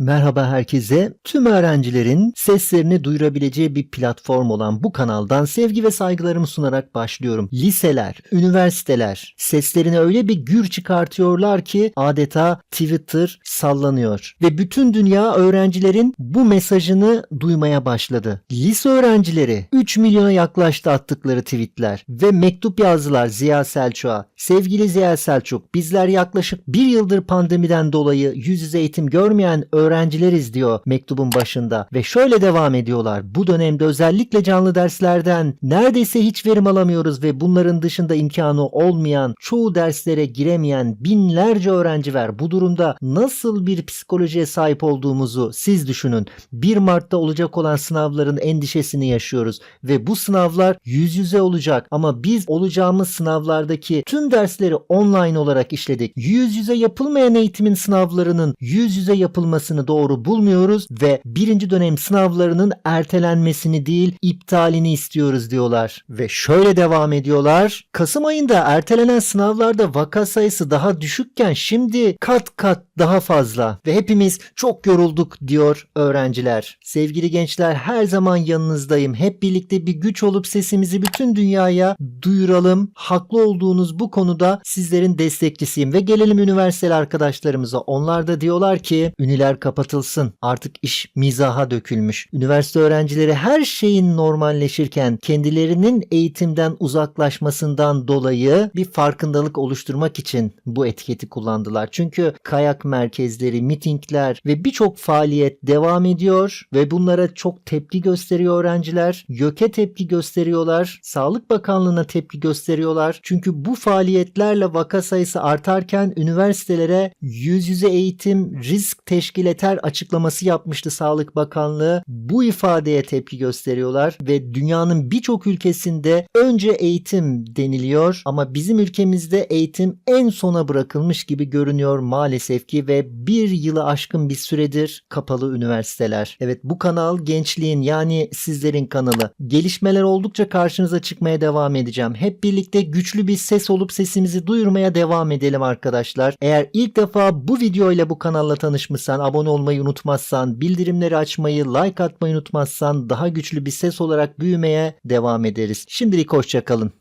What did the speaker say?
Merhaba herkese. Tüm öğrencilerin seslerini duyurabileceği bir platform olan bu kanaldan sevgi ve saygılarımı sunarak başlıyorum. Liseler, üniversiteler seslerini öyle bir gür çıkartıyorlar ki adeta Twitter sallanıyor. Ve bütün dünya öğrencilerin bu mesajını duymaya başladı. Lise öğrencileri 3 milyona yaklaştı attıkları tweetler ve mektup yazdılar Ziya Selçuk'a. Sevgili Ziya Selçuk, bizler yaklaşık bir yıldır pandemiden dolayı yüz yüze eğitim görmeyen öğrencileriz diyor mektubun başında. Ve şöyle devam ediyorlar. Bu dönemde özellikle canlı derslerden neredeyse hiç verim alamıyoruz ve bunların dışında imkanı olmayan, çoğu derslere giremeyen binlerce öğrenci var. Bu durumda nasıl bir psikolojiye sahip olduğumuzu siz düşünün. 1 Mart'ta olacak olan sınavların endişesini yaşıyoruz ve bu sınavlar yüz yüze olacak ama biz olacağımız sınavlardaki tüm dersleri online olarak işledik. Yüz yüze yapılmayan eğitimin sınavlarının yüz yüze yapılmasını doğru bulmuyoruz ve birinci dönem sınavlarının ertelenmesini değil iptalini istiyoruz diyorlar. Ve şöyle devam ediyorlar. Kasım ayında ertelenen sınavlarda vaka sayısı daha düşükken şimdi kat kat daha fazla ve hepimiz çok yorulduk diyor öğrenciler. Sevgili gençler her zaman yanınızdayım. Hep birlikte bir güç olup sesimizi bütün dünyaya duyuralım. Haklı olduğunuz bu konuda sizlerin destekçisiyim ve gelelim üniversiteli arkadaşlarımıza. Onlar da diyorlar ki üniler kapatılsın. Artık iş mizaha dökülmüş. Üniversite öğrencileri her şeyin normalleşirken kendilerinin eğitimden uzaklaşmasından dolayı bir farkındalık oluşturmak için bu etiketi kullandılar. Çünkü kayak merkezleri, mitingler ve birçok faaliyet devam ediyor ve bunlara çok tepki gösteriyor öğrenciler. YÖK'e tepki gösteriyorlar. Sağlık Bakanlığı'na tepki gösteriyorlar. Çünkü bu faaliyetlerle vaka sayısı artarken üniversitelere yüz yüze eğitim risk teşkil eder açıklaması yapmıştı Sağlık Bakanlığı. Bu ifadeye tepki gösteriyorlar ve dünyanın birçok ülkesinde önce eğitim deniliyor ama bizim ülkemizde eğitim en sona bırakılmış gibi görünüyor maalesef ki ve bir yılı aşkın bir süredir kapalı üniversiteler. Evet bu kanal gençliğin yani sizlerin kanalı. Gelişmeler oldukça karşınıza çıkmaya devam edeceğim. Hep birlikte güçlü bir ses olup sesimizi duyurmaya devam edelim arkadaşlar. Eğer ilk defa bu videoyla bu kanalla tanışmışsan, abone olmayı unutmazsan, bildirimleri açmayı, like atmayı unutmazsan daha güçlü bir ses olarak büyümeye devam ederiz. Şimdilik hoşçakalın.